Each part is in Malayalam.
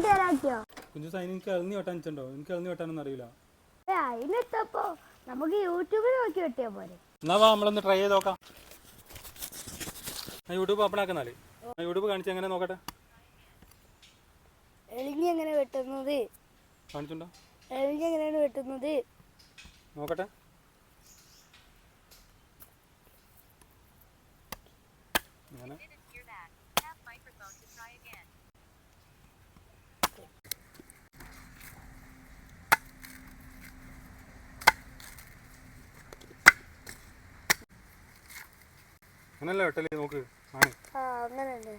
വെട്ടിയാലാക്കിയോ കുഞ്ചു സൈൻ എനിക്ക് ഇളഞ്ഞി വെട്ടാൻ വെച്ചിട്ടുണ്ടോ എനിക്ക് ഇളഞ്ഞി വെട്ടാനൊന്നും അറിയില്ല. ഏ അതിനെത്തപ്പോ നമുക്ക് യൂട്യൂബിൽ നോക്കി വെട്ടിയാ പോരെ. എന്നാ വാ നമ്മളൊന്ന് ട്രൈ ചെയ്ത് നോക്കാം. യൂട്യൂബ് ഓപ്പൺ ആക്കുന്നാൽ യൂട്യൂബ് കാണിച്ച് എങ്ങനെ നോക്കട്ടെ? എളിഞ്ഞി എങ്ങനെ വെട്ടുന്നത്? കാണിച്ചുണ്ടോ എളിഞ്ഞി എങ്ങനെയാണ് വെട്ടുന്നത്? നോക്കട്ടെ. അങ്ങനെ അങ്ങനല്ല വെട്ടൽ? നോക്ക്. ആണ്. ആ അങ്ങനെയുണ്ട്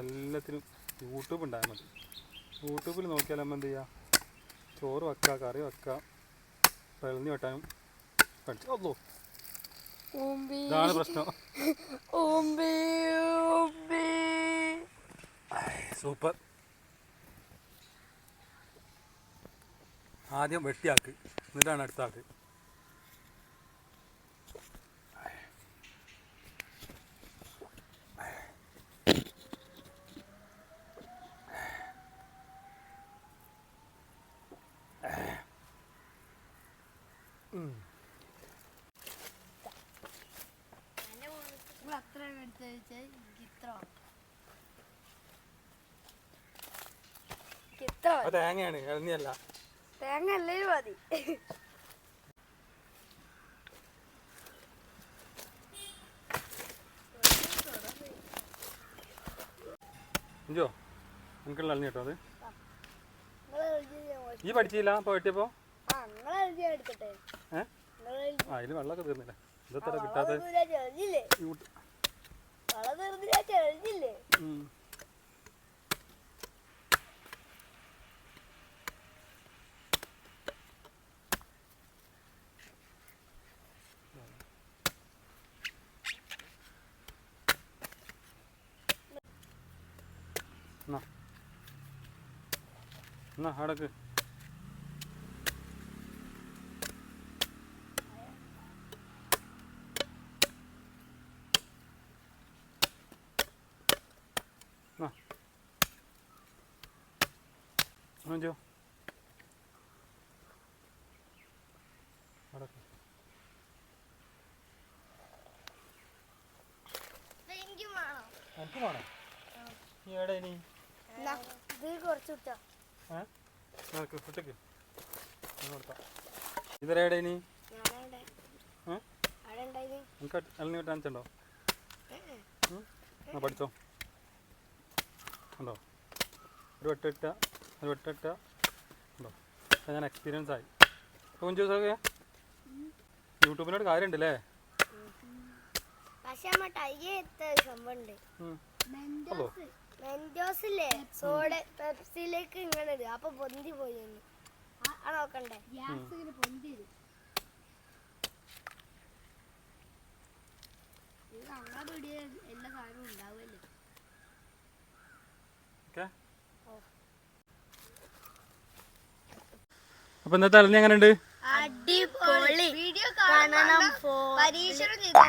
എല്ലാത്തിനും യൂട്യൂബ് ഉണ്ടായാൽ മതി. യൂട്യൂബിൽ നോക്കിയാൽ നമ്മൾ എന്ത് ചെയ്യുക ചോറ് വെക്കുക കറി വെക്കുക വെളഞ്ഞി വെട്ടാനും പഠിച്ചു അല്ലോ ഇതാണ് പ്രശ്നം. സൂപ്പർ. ആദ്യം വെട്ടിയാക്ക്. എന്നിട്ടാണ് അടുത്ത തേങ്ങയാണ് ഇളഞ്ഞല്ല തേങ്ങ അല്ലേ മതി. ഇഞ്ചോ എനിക്കുള്ള ഇളഞ്ഞി കേട്ടോ അത്. ഈ പഠിച്ചില്ല അപ്പോൾ വെട്ടിയപ്പോൾ ആ അതിൽ വെള്ളമൊക്കെ തീർന്നില്ല? ഇതെത്ര കിട്ടാതെ എന്നാ എന്നാ അടക്ക് അഞ്ചോ അടക്ക് എനിക്കും വേണം നീ എവിടെ ഇനി ഇത് കുറച്ച് കുട്ടാ ഏ നടക്ക് ഒറ്റയ്ക്ക് കൊടുത്താ ഇതരെവിടെ ഇനി ഞാനവിടെ ഏ അവിടെ ഉണ്ടായത് എനിക്ക് ഇളനീ വിട്ടാൻ വെച്ചിട്ടുണ്ടോ ആ പഠിച്ചോ ഉണ്ടോ. ഒരു വെട്ടിട്ട ഒരു വെട്ടിട്ട ഉണ്ടോ ഞാൻ എക്സ്പീരിയൻസ് ആയി കൊഞ്ചു ദിവസമൊക്കെ യൂട്യൂബിനോട് കാര്യമുണ്ടല്ലേ പക്ഷെ ഹലോ മെൻഡോസില്ലേ? സോഡ പെപ്സിലേക്ക് ഇങ്ങനെ ഇടുക അപ്പൊ പൊന്തി പോയി. ആ നോക്കണ്ടേ? എല്ലാ സാധനവും ഉണ്ടാവുമല്ലോ? ഓക്കെ. അപ്പോൾ ഇന്നത്തെ എങ്ങനെ അടിപൊളി. വീഡിയോ കാണണം പരീക്ഷണം ചെയ്തോ